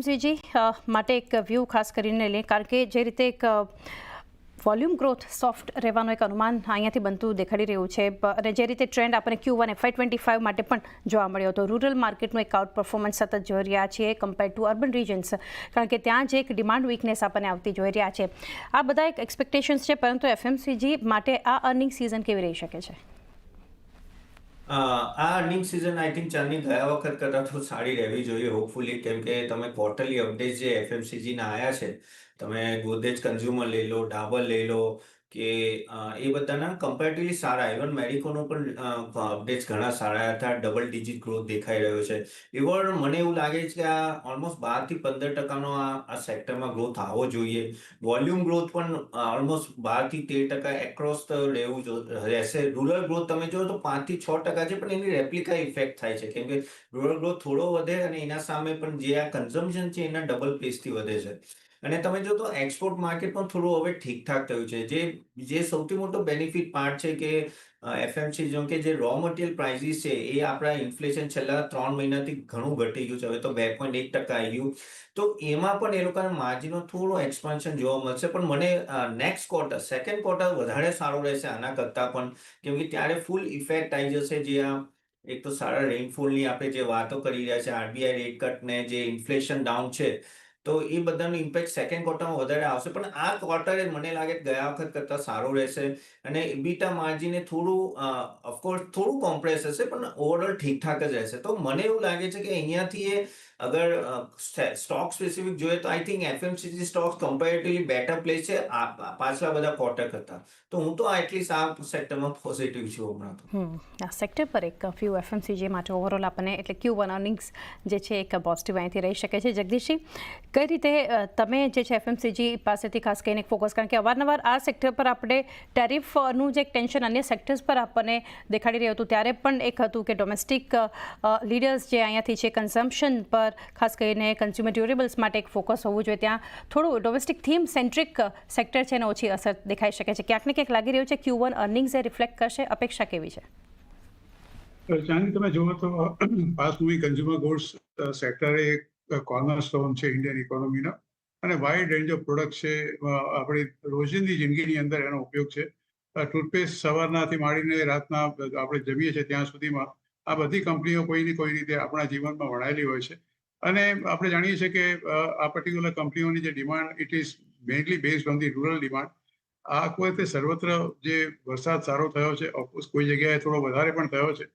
FMCG માટે એક view ખાસ કરીને લે, કારણ કે જે રીતે એક વોલ્યુમ ગ્રોથ સોફ્ટ રહેવાનું એક અનુમાન અહીંયાથી બનતું દેખાડી રહ્યું છે. અને જે રીતે ટ્રેન્ડ આપણે Q one FY twenty five માટે પણ જોવા મળ્યો હતો. રૂરલ માર્કેટનું એક આઉટ પરફોર્મન્સ સતત જોઈ રહ્યા છીએ કમ્પેર ટુ અર્બન રિજન્સ કારણ કે ત્યાં જે એક ડિમાન્ડ વીકનેસ આપણને આવતી જોઈ રહ્યા છે. આ બધા એક એક્સપેક્ટેશન્સ છે, પરંતુ એફએમસીજી માટે આ અર્નિંગ સિઝન કેવી રહી શકે છે? આ અર્નિંગ સિઝન આઈ થિંક ચાલની ગયા વખત કરતાં થોડું સારી રહેવી જોઈએ, હોપફુલી, કેમ કે તમે ક્વાર્ટરલી અપડેટ જે એફએમસીજીના આવ્યા છે, તમે ગોદરેજ કન્ઝ્યુમર લઈ લો, ડાબર લઈ લો કે એ બધાના કમ્પેરેટિવલી સારા ઇવન મેડિકોનો પણ અપડેટ્સ ઘણા સારા હતા ડબલ ડિજિટ ગ્રોથ દેખાઈ રહ્યો છે. ઇવન મને એવું લાગે છે કે આ ઓલમોસ્ટ બારથી પંદર ટકાનો આ સેક્ટરમાં ગ્રોથ આવવો જોઈએ. વોલ્યુમ ગ્રોથ પણ ઓલમોસ્ટ બારથી તેર ટકા એક્રોસ રહેવું રહેશે. રૂરલ ગ્રોથ તમે જો તો પાંચથી છ ટકા છે, પણ એની રેપ્લિકા ઇફેક્ટ થાય છે. કેમ કે રૂરલ ગ્રોથ થોડો વધે અને એના સામે પણ જે આ કન્ઝમ્પશન છે, એના ડબલ પ્લેસથી વધે છે. અને તમે જો તો એક્સપોર્ટ માર્કેટ પણ થોડું હવે ઠીકઠાક થયું છે. જે જે સૌથી મોટો બેનિફિટ પાર્ટ છે કે એફએમસી જેમ કે જે રો મટીરિયલ પ્રાઇસીસ છે એ આપણા ઇન્ફ્લેશન છેલ્લા ત્રણ મહિનાથી ઘણું ઘટી ગયું છે. હવે તો બે પોઈન્ટ એક ટકા આવી ગયું. તો એમાં પણ એ લોકોના માર્જિનનો થોડો એક્સપાન્શન જોવા મળશે. પણ મને નેક્સ્ટ ક્વાર્ટર સેકન્ડ ક્વાર્ટર વધારે સારો રહેશે આના કરતાં પણ. કેમ કે ત્યારે ફૂલ ઇફેક્ટ આવી જશે જે આ, એક તો સારા રેઇનફોલની આપણે જે વાતો કરી રહ્યા છે આરબીઆઈ રેટ કટ ને જે ઇન્ફ્લેશન ડાઉન છે તો એ બધાનું ઇમ્પેક્ટ સેકન્ડ ક્વાર્ટરમાં વધારે આવશે. પણ આ ક્વાર્ટરે મને લાગે ગયા વખત કરતાં સારું રહેશે. અને બીટા માર્જિને થોડું ઓફકોર્સ થોડું કોમ્પ્રેસ હશે, પણ ઓવરઓલ ઠીકઠાક જ રહેશે. તો મને એવું લાગે છે કે અહીંયાથી એ અગર સ્ટોક સ્પેસિફિક જોઈએ તો I think FMCG stocks comparatively better place છે પાછલા બધા ક્વાર્ટર કરતા. તો હું તો એટલીસ્ટ આ સેક્ટરમાં પોઝિટિવ છું હમણાં તો. આ સેક્ટર પર એક ફ્યુ એફએમસીજી માટે ઓવરઓલ આપણને એટલે ક્યુ વન અર્નિંગ્સ જે છે એક પોઝિટિવ અહીંથી રહી શકે છે. જગદીશજી, કઈ રીતે તમે જે છે એફએમસીજી પાસેથી ખાસ કરીને ફોકસ કારણ કે અવારનવાર આ સેક્ટર પર આપણે ટેરિફનું જે એક ટેન્શન અન્ય સેક્ટર્સ પર આપણને દેખાડી રહ્યું હતું, ત્યારે પણ એક હતું કે ડોમેસ્ટિક લીડર્સ જે અહીંયાથી છે કન્ઝમ્પશન પર ખાસ કરીને કન્ઝ્યુમર ડ્યુરેબલ્સ માટે એક ફોકસ હોવું જોઈએ. ત્યાં થોડું ડોમેસ્ટિક થીમ સેન્ટ્રિક સેક્ટર છે એને ઓછી અસર દેખાઈ શકે છે. ક્યાંક ને ક્યાંક લાગી રહ્યું છે ક્યુ વન અર્નિંગ્સ એ રિફ્લેક્ટ કરશે. અપેક્ષા કેવી છે? ચાંદી, તમે જુઓ તો fast moving consumer goods sector એ કોર્નર છે ઇન્ડિયન ઇકોનોમીનો અને વાઇડ રેન્જ ઓફ પ્રોડક્ટ છે. આપણી રોજિંદી જિંદગીની અંદર એનો ઉપયોગ છે. ટૂથપેસ્ટ સવારનાથી માંડીને રાતના આપણે જમીએ છીએ ત્યાં સુધીમાં આ બધી કંપનીઓ કોઈની કોઈ રીતે આપણા જીવનમાં વણાયેલી હોય છે. અને આપણે જાણીએ છીએ કે આ પર્ટિક્યુલર કંપનીઓની જે demand it is mainly based on the rural demand આ વખતે સર્વત્ર જે વરસાદ સારો થયો છે ઓફકોર્સ કોઈ જગ્યાએ થોડો વધારે પણ થયો છે.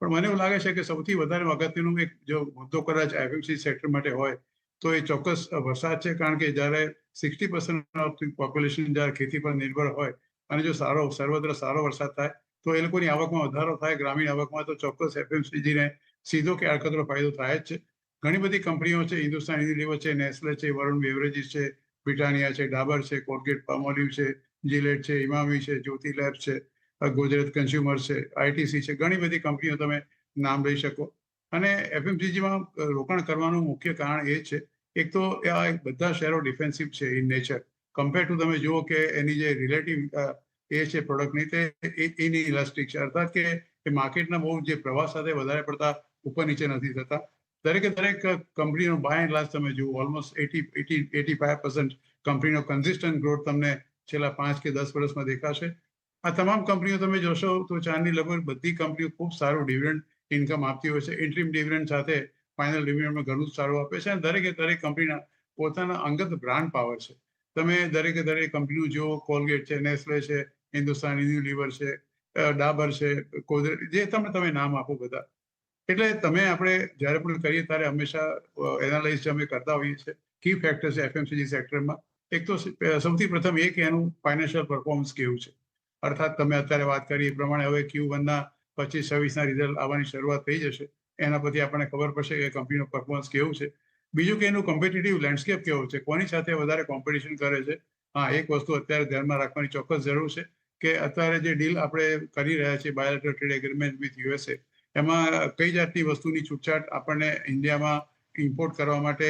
પણ મને એવું લાગે છે કે સૌથી વધારે અગત્યનું એક જો મુદ્દો કદાચ એફએમસી સેક્ટર માટે હોય, તો એ ચોક્કસ વરસાદ છે. કારણ કે જ્યારે સિક્સટી પર્સન્ટ ઓફ પોપ્યુલેશન જ્યારે ખેતી પર નિર્ભર હોય અને જો સારો, સર્વત્ર સારો વરસાદ થાય, તો એ લોકોની આવકમાં વધારો થાય. ગ્રામીણ આવકમાં તો ચોક્કસ એફએમસીજીને સીધો કે આડકતરો ફાયદો થાય જ છે. ઘણી બધી કંપનીઓ છે, હિન્દુસ્તાન યુનિલિવર છે, નેસ્લે છે, વરુણ બેવરેજીસ છે, બ્રિટાનિયા છે, ડાબર છે, કોલગેટ, પામોલિવ છે, જીલેટ છે, ઇમામી છે, જ્યોતિ લેબ છે ગુજરાત કન્ઝ્યુમર છે, આઈટીસી છે, ઘણી બધી કંપનીઓ તમે નામ લઈ શકો. અને એફએમસીજીમાં રોકાણ કરવાનું મુખ્ય કારણ એ છે, એક તો આ બધા શેરો ડિફેન્સિવ છે ઇન નેચર. કમ્પેર ટુ તમે જુઓ કે એની જે રિલેટિવ એ છે પ્રોડક્ટની તે એની ઇલાસ્ટિક છે. અર્થાત કે માર્કેટના બહુ જે પ્રવાહ સાથે વધારે પડતા ઉપર નીચે નથી થતા દરેકે દરેક કંપનીનો બાય એન્ડ લાર્જ તમે જુઓ almost eighty eighty eighty five percent કંપનીનો કન્સિસ્ટન્ટ ગ્રોથ તમને છેલ્લા પાંચ કે દસ વર્ષમાં દેખાશે. આ તમામ કંપનીઓ તમે જોશો તો ચારની લગભગ બધી કંપનીઓ ખૂબ સારું ડિવિડન્ડ ઇન્કમ આપતી હોય છે. ઇન્ટ્રીમ ડિવિડન્ડ સાથે ફાઇનલ ડિવિડન્ડમાં ઘણું જ સારું આપે છે અને દરેકે દરેક કંપનીના પોતાના અંગત બ્રાન્ડ પાવર છે. તમે દરેકે દરેક કંપનીઓ જુઓ કોલગેટ છે નેસ્લે છે હિન્દુસ્તાન યુનિલિવર છે ડાબર છે કોદરે જે તમે તમે નામ આપો બધા. એટલે તમે આપણે જ્યારે પણ કરીએ ત્યારે હંમેશા એનાલાઇઝ અમે કરતા હોઈએ છીએ કી ફેક્ટર્સ એફએમસીજી સેક્ટરમાં એક તો સૌથી પ્રથમ એ કે એનું ફાઇનાન્શિયલ પરફોર્મન્સ કેવું છે. અર્થાત તમે અત્યારે વાત કરી એ પ્રમાણે હવે ક્યુ વનના પચીસ, છવ્વીસના રિઝલ્ટ આવવાની શરૂઆત થઈ જશે. એના પછી આપણને ખબર પડશે કે કંપનીનું પરફોર્મન્સ કેવું છે. બીજું કે એનું કોમ્પિટિટિવ લેન્ડસ્કેપ કેવો છે? કોની સાથે વધારે કોમ્પિટિશન કરે છે? હા, એક વસ્તુ અત્યારે ધ્યાનમાં રાખવાની ચોક્કસ જરૂર છે કે અત્યારે જે ડીલ આપણે કરી રહ્યા છીએ bilateral trade agreement with USA એમાં કઈ જાતની વસ્તુની છૂટછાટ આપણને ઇન્ડિયામાં ઇમ્પોર્ટ કરવા માટે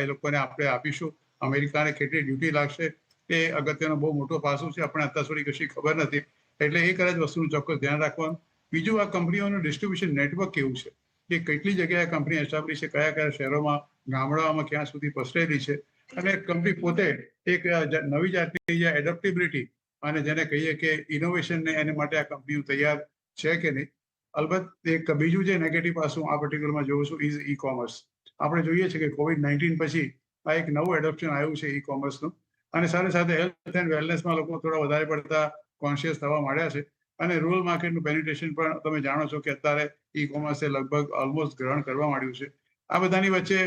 એ લોકોને આપણે આપીશું? અમેરિકાને કેટલી ડ્યુટી લાગશે? એ અગત્યનો બહુ મોટો પાસું છે, આપણે અત્યાર સુધી કશી ખબર નથી. એટલે એ કદાચ વસ્તુનું ચોક્કસ ધ્યાન રાખવાનું. બીજું, આ કંપનીઓનું ડિસ્ટ્રીબ્યુશન નેટવર્ક કેવું છે? કે કેટલી જગ્યાએ કંપની એસ્ટાબ્લિશ છે, કયા કયા શહેરોમાં, ગામડાઓમાં ક્યાં સુધી પસરેલી છે? અને કંપની પોતે એક નવી જાતની એડપ્ટેબિલિટી અને જેને કહીએ કે ઇનોવેશનને એને માટે આ કંપનીઓ તૈયાર છે કે નહીં અલબત્ત એક બીજું જે નેગેટિવ પાસું આ પર્ટિક્યુલરમાં જોઉં છું ઇઝ ઈ કોમર્સ આપણે જોઈએ છીએ કે કોવિડ નાઇન્ટીન પછી આ એક નવું એડોપ્શન આવ્યું છે ઈ કોમર્સનું અને સાથે સાથે હેલ્થ એન્ડ વેલનેસમાં લોકો થોડા વધારે પડતા કોન્શિયસ થવા માંડ્યા છે. અને રૂરલ માર્કેટનું પેનિટેશન પણ તમે જાણો છો કે અત્યારે ઈ કોમર્સે લગભગ ઓલમોસ્ટ ગ્રહણ કરવા માંડ્યું છે. આ બધાની વચ્ચે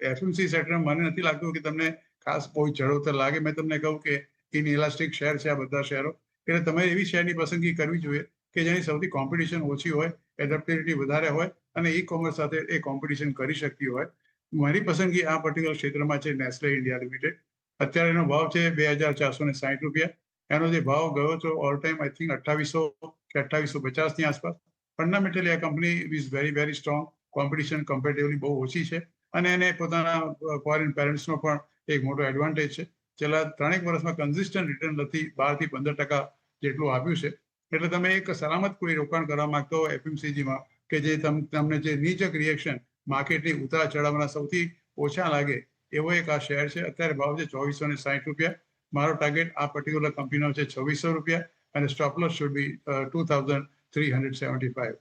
એફએમસી સેક્ટર મને નથી લાગતું કે તમને ખાસ બહુ ચઢોતર લાગે. મેં તમને કહું કે ઇન ઇલાસ્ટિક શેર છે આ બધા શેરો એટલે તમે એવી શેરની પસંદગી કરવી જોઈએ. કે જેની સૌથી કોમ્પિટિશન ઓછી હોય એડપ્ટેબિલિટી વધારે હોય અને ઈ કોમર્સ સાથે એ કોમ્પિટિશન કરી શકતી હોય. મારી પસંદગી આ પર્ટિક્યુલર ક્ષેત્રમાં છે નેસ્લે ઇન્ડિયા લિમિટેડ અત્યારે એનો ભાવ છે બે હજાર ચારસો ને સાઠ રૂપિયા. એનો જે ભાવ ગયો તો ઓલ ટાઈમ આઈ થિંક અઠ્ઠાવીસો કે અઠ્ઠાવીસો પચાસની આસપાસ. ફંડામેન્ટલી આ company is very very strong competition comparatively બહુ ઓછી છે. અને એને પોતાના ફોરેન પેરેન્ટ્સનો પણ એક મોટો એડવાન્ટેજ છે. છેલ્લા ત્રણેક વર્ષમાં કન્સિસ્ટન્ટ રિટર્ન નથી બારથી પંદર ટકા જેટલું આપ્યું છે. એટલે તમે એક સલામત કોઈ રોકાણ કરવા માંગતો હો એફએમસીજીમાં કે જે તમને જે નીચક રિએક્શન માર્કેટની ઉતાર ચઢાવના સૌથી ઓછા લાગે એવો એક આ શેર છે. અત્યારે ભાવ છે ચોવીસો ને સાહીઠ રૂપિયા. મારો ટાર્ગેટ આ પર્ટિક્યુલર કંપનીનો છે છવ્વીસો રૂપિયા અને stop loss should be two thousand three hundred seventy five.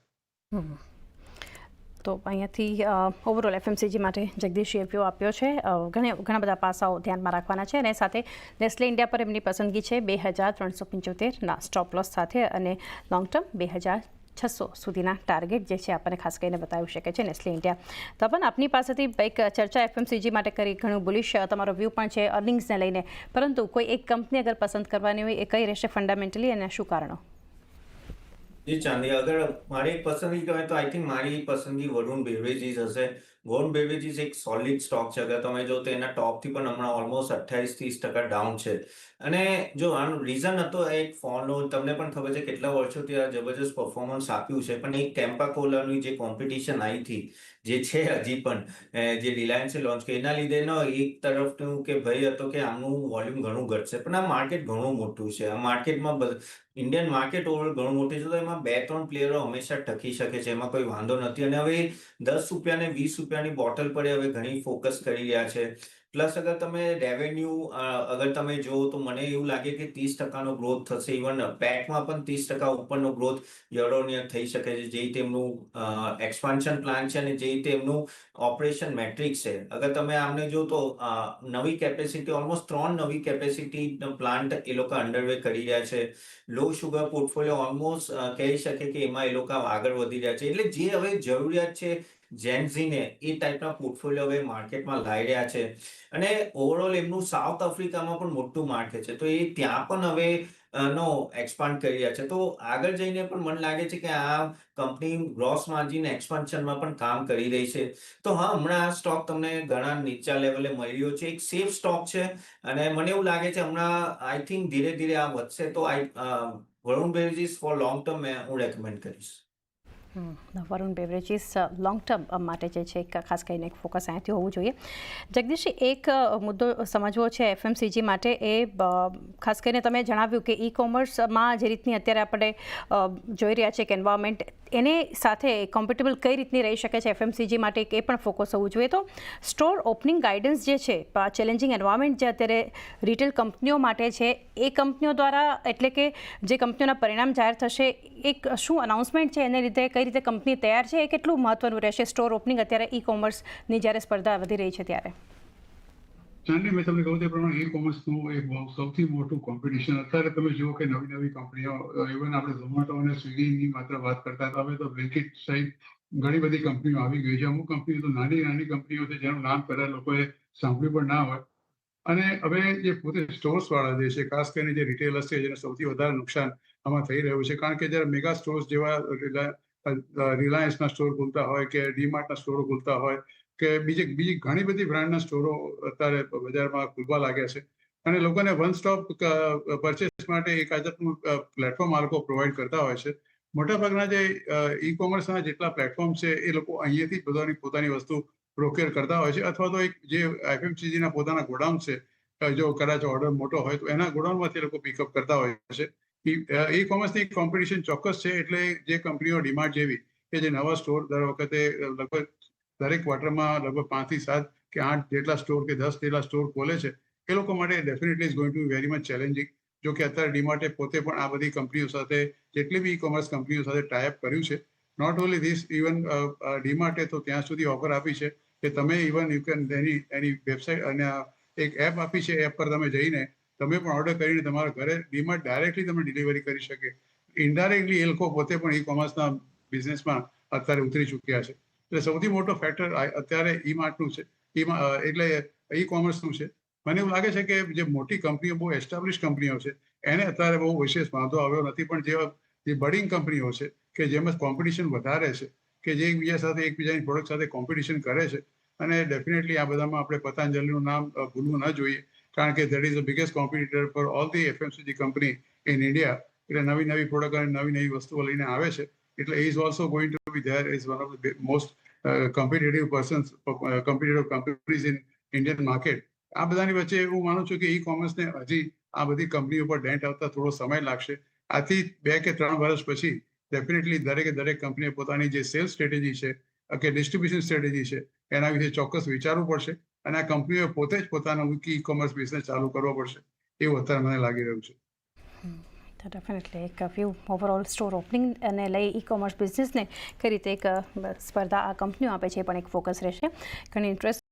તો અહીંયાથી ઓવરઓલ એફએમસીજી માટે જગદીશ વ્યૂ આપ્યો છે. ઘણા ઘણા બધા પાસાઓ ધ્યાનમાં રાખવાના છે અને સાથે નેસ્લે ઇન્ડિયા પર એમની પસંદગી છે બે હજાર ત્રણસો પંચોતેરના સ્ટોપ લોસ સાથે અને લોંગ ટર્મ બે હજાર છસો સુધીના ટાર્ગેટ જે છે આપણને ખાસ કરીને બતાવી શકે છે નેસ્લે ઇન્ડિયા તો પણ આપની પાસેથી એક ચર્ચા એફએમસીજી માટે કરી ઘણું બોલીશ તમારો વ્યૂ પણ છે અર્નિંગ્સને લઈને. પરંતુ કોઈ એક કંપની અગર પસંદ કરવાની હોય એ કઈ રહેશે ફંડામેન્ટલી અને શું કારણો? જી ચાંદી અગર મારી પસંદગી કહેવાય તો આઈ થિંક મારી પસંદગી વરુણ બેવરેજીસ હશે. વરુણ બેવરેજીસ એક સોલિડ સ્ટોક છે. અગર તમે જો તો એના ટોપથી પણ હમણાં ઓલમોસ્ટ અઠ્યાવીસ ત્રીસ ટકા ડાઉન છે. અને જો આનું રીઝન હતો એક ફોનનો તમને પણ ખબર છે કેટલા વર્ષોથી આ જબરજસ્ત પરફોર્મન્સ આપ્યું છે. પણ એક ટેમ્પા કોલાની જે કોમ્પિટિશન આવી હતી, જે છે હજી પણ જે રિલાયન્સે લોન્ચ કરી, એના લીધે નો એક તરફનું કે ભય હતો કે આમનું વોલ્યુમ ઘણું ઘટશે. પણ આ માર્કેટ ઘણું મોટું છે. આ માર્કેટમાં ઇન્ડિયન માર્કેટ ઓવર ઘણું મોટું છે. તો એમાં બે ત્રણ પ્લેયરો હંમેશા ટકી શકે છે. એમાં કોઈ વાંધો નથી. અને હવે દસ રૂપિયાને વીસ વીસ રૂપિયાની બોટલ પર હવે ઘણી ફોકસ કરી રહ્યા છે. પ્લસ અગર તમે રેવન્યુ અગર તમે જો તો મને એવું લાગે કે ત્રીસ ટકાનો ગ્રોથ થશે. ઇવન પેટમાં પણ ત્રીસ ટકા ઉપરનો ગ્રોથ યર થઈ શકે છે. જે તેમનું એક્સપાન્શન પ્લાન છે અને જે તેમનું ઓપરેશન મેટ્રિક્સ છે. અગર તમે આમને જો તો નવી કેપેસિટી ઓલમોસ્ટ ત્રણ નવી કેપેસિટી પ્લાન્ટ એ લોકો અંડરવે કરી રહ્યા છે. લો શુગર પોર્ટફોલિયો ઓલમોસ્ટ કહી શકે કે એમાં એ લોકો આગળ વધી રહ્યા છે. એટલે જે હવે જરૂરિયાત છે જેન્ઝીને એ ટાઈપના પોર્ટફોલિયો હવે માર્કેટમાં લાવી રહ્યા છે. અને ઓવરઓલ એમનું સાઉથ આફ્રિકામાં પણ મોટું માર્કેટ છે. તો એ ત્યાં પણ હવે નો એક્સપાન્ડ કરી રહ્યા છે. તો આગળ જઈને પણ મને લાગે છે કે આ કંપની ગ્રોસ માર્જિન એક્સપાન્શનમાં પણ કામ કરી રહી છે. તો હા, હમણાં આ સ્ટોક તમને ઘણા નીચા લેવલે મળ્યો છે. એક સેફ સ્ટોક છે. અને મને એવું લાગે છે હમણાં આઈ થિંક ધીરે ધીરે આ વધશે તો I Varun beverages for long term હું રેકમેન્ડ કરીશ. Hmm, Varun beverages long term માટે જે છે ખાસ કરીને એક ફોકસ અહીંયાથી હોવું જોઈએ. જગદીશજી એક મુદ્દો સમજવો છે એફએમસીજી માટે એ ખાસ કરીને તમે જણાવ્યું કે ઈ કોમર્સમાં જે રીતની અત્યારે આપણે જોઈ રહ્યા છે કે એન્વાયરમેન્ટ એની સાથે કોમ્પિટેબલ કઈ રીતની રહી શકે છે એફએમસીજી માટે એ પણ ફોકસ હોવું જોઈએ. તો સ્ટોર ઓપનિંગ ગાઈડન્સ જે છે ચેલેન્જિંગ એન્વાયરમેન્ટ જે અત્યારે રિટેલ કંપનીઓ માટે છે, એ કંપનીઓ દ્વારા એટલે કે જે કંપનીઓના પરિણામ જાહેર થશે, એક શું અનાઉન્સમેન્ટ છે એને લીધે, કઈ રીતે કંપની તૈયાર છે, એ કેટલું મહત્વનું રહેશે? સ્ટોર ઓપનિંગ અત્યારે ઈ કોમર્સની જ્યારે સ્પર્ધા વધી રહી છે ત્યારે. ચાંદી, મેં તમને કહું તે પ્રમાણે ઈ કોમર્સનું એક સૌથી મોટું કોમ્પિટિશન અત્યારે તમે જુઓ કે નવી નવી કંપનીઓ ઇવન આપણે ઝોમેટો અને સ્વિગીની માત્ર વાત કરતા હતા, હવે તો બ્લિંકિટ સહિત ઘણી બધી કંપનીઓ આવી ગઈ છે. અમુક કંપનીઓ તો નાની નાની કંપનીઓ છે જેનું નામ કદાચ લોકોએ સાંભળ્યું પણ ના હોય. અને હવે જે પોતે સ્ટોર્સ વાળા જે છે, ખાસ કરીને જે રિટેલર્સ છે, જેને સૌથી વધારે નુકસાન આમાં થઈ રહ્યું છે, કારણ કે જ્યારે મેગા સ્ટોર્સ જેવા રિલાયન્સના સ્ટોર ખુલતા હોય કે ડીમાર્ટના સ્ટોર ખુલતા હોય કે બીજી બીજી ઘણી બધી બ્રાન્ડના સ્ટોરો અત્યારે બજારમાં ખુલવા લાગ્યા છે. અને લોકોને વન સ્ટોપ પરચેસ માટે એક આદતનું પ્લેટફોર્મ આ લોકો પ્રોવાઈડ કરતા હોય છે. મોટાભાગના જે ઈ કોમર્સના જેટલા પ્લેટફોર્મ છે, એ લોકો અહીંયાથી બધાની પોતાની વસ્તુ પ્રોક્યોર કરતા હોય છે. અથવા તો એક જે એફએમસીજીના પોતાના ગોડાઉન છે જો કદાચ ઓર્ડર મોટો હોય તો એના ગોડાઉનમાંથી એ લોકો પિકઅપ કરતા હોય છે. ઈ કોમર્સની કોમ્પિટિશન ચોક્કસ છે, એટલે જે કંપનીઓ ડિમાન્ડ જેવી કે જે નવા સ્ટોર દર વખતે લગભગ દરેક ક્વાર્ટરમાં લગભગ પાંચથી સાત કે આઠ જેટલા સ્ટોર કે દસ જેટલા સ્ટોર ખોલે છે, એ લોકો માટે definitely is going to very much challenging જો કે અત્યારે ડીમાર્ટે પોતે પણ આ બધી કંપનીઓ સાથે, જેટલી બી ઈ કોમર્સ કંપનીઓ સાથે ટાઈપ કર્યું છે નોટ ઓનલી ધીસ ઇવન ડીમાર્ટે તો ત્યાં સુધી ઓફર આપી છે કે તમે even you can any any website અને એક એપ આપી છે એપ પર તમે જઈને તમે પણ ઓર્ડર કરીને તમારા ઘરે ડીમાર્ટ ડાયરેક્ટલી તમે ડિલિવરી કરી શકે. ઇનડાયરેક્ટલી એ લોકો પોતે પણ ઈ કોમર્સના બિઝનેસમાં અત્યારે ઉતરી ચૂક્યા છે. એટલે સૌથી મોટો ફેક્ટર અત્યારે ઈ માર્ટનું છે. ઈ એટલે ઈ કોમર્સનું છે. મને એવું લાગે છે કે જે મોટી કંપનીઓ, બહુ એસ્ટાબ્લિશ કંપનીઓ છે, એને અત્યારે બહુ વિશેષ વાંધો આવ્યો નથી. પણ જે જે બડિંગ કંપનીઓ છે, કે જેમાં કોમ્પિટિશન વધારે છે, કે જે એકબીજા સાથે, એકબીજાની પ્રોડક્ટ સાથે કોમ્પિટિશન કરે છે, અને ડેફિનેટલી આ બધામાં આપણે પતંજલિનું નામ ભૂલવું ન જોઈએ. કારણ કે that is the biggest competitor for all the FMCG company in India એટલે નવી નવી પ્રોડક્ટ અને નવી નવી વસ્તુઓ લઈને આવે છે. એટલે going to be to as there is the most uh, most persons, uh, competitive companies in Indian market આ બધાની વચ્ચે હું માનું છું કે ઈ કોમર્સને હજી આ બધી કંપનીઓ પર ડેન્ટ આવતા થોડો સમય લાગશે. આથી બે કે ત્રણ વર્ષ પછી ડેફિનેટલી દરેકે દરેક કંપનીએ પોતાની જે સેલ્સ સ્ટ્રેટેજી છે કે ડિસ્ટ્રીબ્યુશન સ્ટ્રેટેજી છે એના વિશે ચોક્કસ વિચારવું પડશે અને આ કંપનીઓ પોતે જ પોતાનો ઈ કોમર્સ બિઝનેસ ચાલુ કરવો પડશે. એવું અત્યારે મને લાગી રહ્યું છે. ડેફિનેટલી એક વ્યૂ ઓવરઓલ સ્ટોર ઓપનિંગ અને લઈ ઈ કોમર્સ બિઝનેસને કઈ રીતે એક સ્પર્ધા આ કંપનીઓ આપે છે પણ એક ફોકસ રહેશે ઘણી ઇન્ટરેસ્ટ